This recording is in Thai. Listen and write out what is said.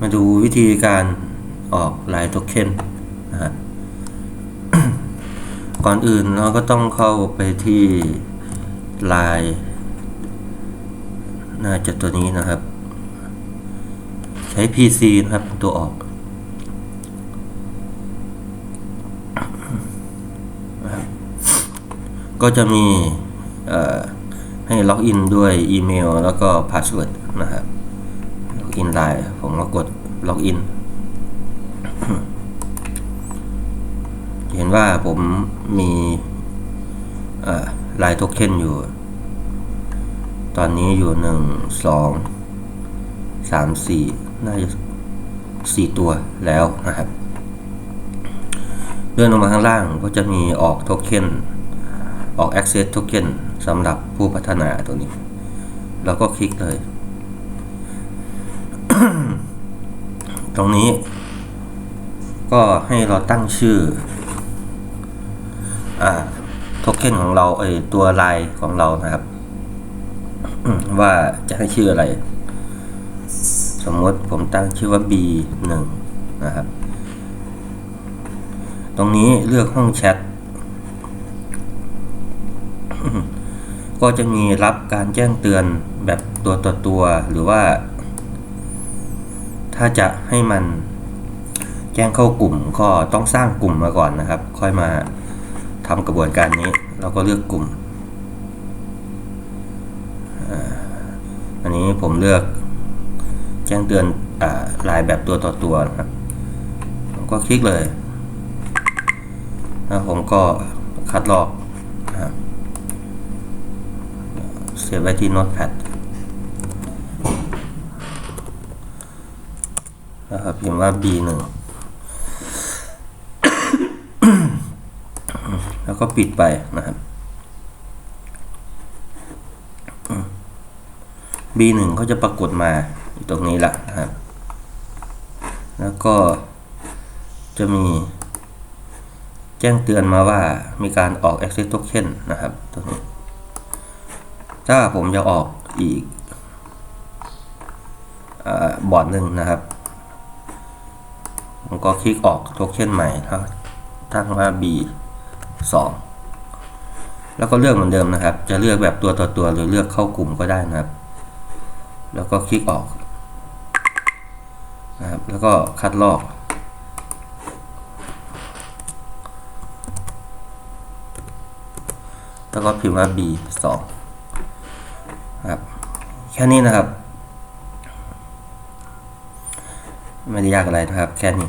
มาดูวิธีการออกลายโทเค็นนะฮะก่อนอื่นเราก็ต้องเข้าไปที่ลาย น่าจะตัวนี้นะครับ ใช้ PC นะครับเป็นตัวออกก็จะมีให้ล็อกอินด้วยอีเมลแล้วก็พาสเวิร์ดนะครับ อินไลน์ผมก็กดล็อกอินเห็นว่าผมมีลายโทเค็นอยู่ ตอนนี้อยู่หนึ่งสองสามสี่น่าจะสี่ตัวแล้วนะครับเลื่อนลงมาข้างล่างก็จะมีออกโทเค็นออก Access Token สำหรับผู้พัฒนาตัวนี้แล้วก็คลิกเลย ตรงนี้ ก็ให้เราตั้งชื่ออ่าโทเค็นของเราเอตัวลายของเรานะครับ ว่าจะให้ชื่ออะไร สมมติผมตั้งชื่อว่า B 1นะครับ ตรงนี้เลือกห้องแชทก็จะมีรับการแจ้งเตือนแบบตัวต่อตัวหรือว่า ถ้าจะให้มันแจ้งเข้ากลุ่มก็ต้องสร้างกลุ่มมาก่อนนะครับ ค่อยมาทำกระบวนการนี้ เราก็เลือกกลุ่ม อันนี้ผมเลือกแจ้งเตือนอลายแบบตัวต่อตัวนะครับผมก็คลิกเลยแล้วผมก็คัดลอกนะครับเสียบไว้ที่ Notepad นะครับพิมพ์ว่า B1 แล้วก็ปิดไปนะครับ B1 ก็จะปรากฏมาอยู่ตรงนี้แหละนะครับ แล้วก็จะมีแจ้งเตือนมาว่ามีการออก Access Token นะครับตรงนี้ ถ้าผมจะออกอีกอบอร์ดหนึ่งนะครับ ผมก็คลิกออกโทเค็นใหม่ครับตั้งว่า B 2แล้วก็เลือกเหมือนเดิมนะครับ จะเลือกแบบตัวต่อตัวหรือเลือกเข้ากลุ่มก็ได้นะครับ แล้วก็คลิกออกนะครับแล้วก็คัดลอกแล้วก็พิมพ์ว่า B 2ครับ แค่นี้นะครับ ไม่ได้ยากอะไรนะครับ แค่นี้